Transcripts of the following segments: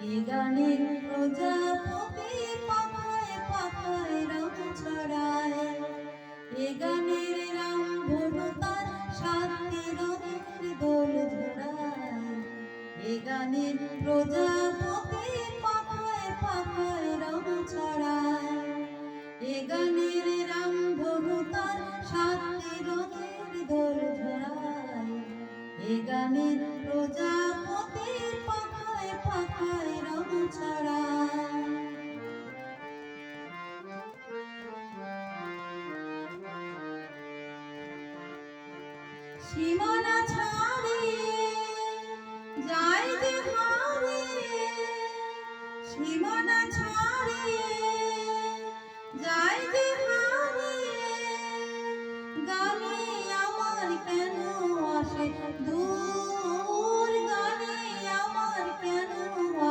এ গানের প্রজাপতি পাখায় পাখায় রং ছড়ায়। এ গানের রাম ভনু তার সাতটি রঙের দোল ঝরায় এ গানের প্রজাপতি পাখায় পাখায় রং ছড়ায়। এ গানের রাম ভনু তার সাতটি রঙের দোল ঝরায় এ গানের প্রজাপতি পাখায় রং ছড়ায় সীমানা ছাড়িয়ে যায় যে হারিয়ে সীমানা ছাড়িয়ে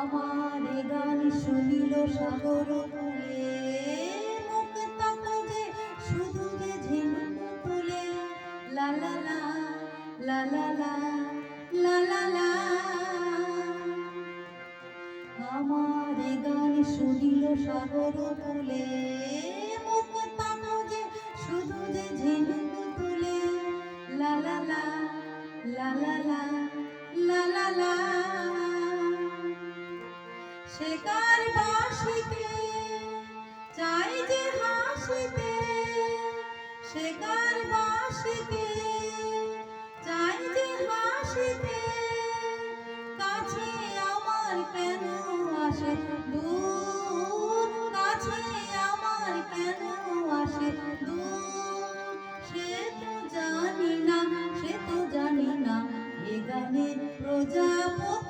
আমার গান শুনিল সাগর মুখ যে শুধু যে ঝিনুক তুলে লা লা লা আমার গান শুনিল সাগর মুখ যে শুধু যে ঝিনুক তুলে লা লা লা শেকার বাসিতে চাই যে হাসিতে। শেকার বাসিতে চাই যে হাসিতে। কাছে আমার কেন আসে? দূর কাছে আমার কেন আসে? দূর সে তো জানি না, সে তো জানি না। এ গানের প্রজাপতি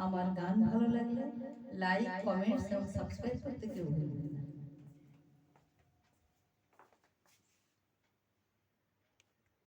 আমার গান ভালো লাগলে লাইক কমেন্টস এবং সাবস্ক্রাইব করতে কেউ ভুলবেন না